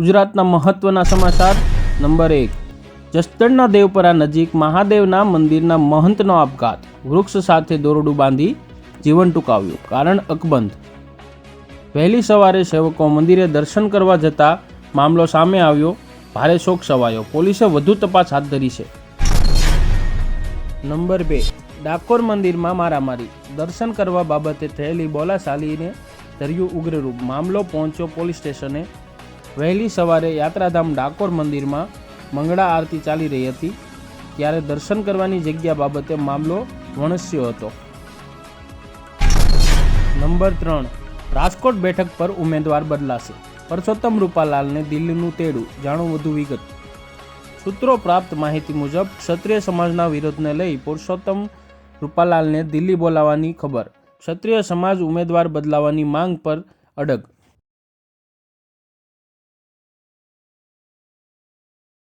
ગુજરાતના મહત્વના સમાચાર. નંબર એક. જસદણના દેવપરા નજીક મહાદેવના મંદિરના મહંતનો આપઘાત. વૃક્ષ સાથે દોરડું બાંધી જીવન ટૂંકાવ્યું. કારણ અકબંધ. વહેલી સવારે સેવકો મંદિરે દર્શન કરવા જતા મામલો સામે આવ્યો. ભારે શોક સવાયો પોલીસે વધુ તપાસ હાથ ધરી છે. નંબર બે. ડાકોર મંદિરમાં મારામારી. દર્શન કરવા બાબતે થયેલી બોલાચાલીને ધર્યું ઉગ્ર રૂપ. મામલો પહોંચ્યો પોલીસ સ્ટેશને. વહેલી સવારે યાત્રાધામ ડાકોર મંદિરમાં મંગળા આરતી ચાલી રહી હતી, ત્યારે દર્શન કરવાની જગ્યા બાબતે મામલો વણસ્યો હતો. નંબર ત્રણ. રાજકોટ બેઠક પર ઉમેદવાર બદલાશે. પરસોત્તમ રૂપાલાલને દિલ્હીનું તેડું, જાણો વધુ વિગત. સૂત્રો પ્રાપ્ત માહિતી મુજબ, ક્ષત્રિય સમાજના વિરોધને લઈ પુરુષોત્તમ રૂપાલાલને દિલ્હી બોલાવવાની ખબર. ક્ષત્રિય સમાજ ઉમેદવાર બદલાવાની માંગ પર અડગ.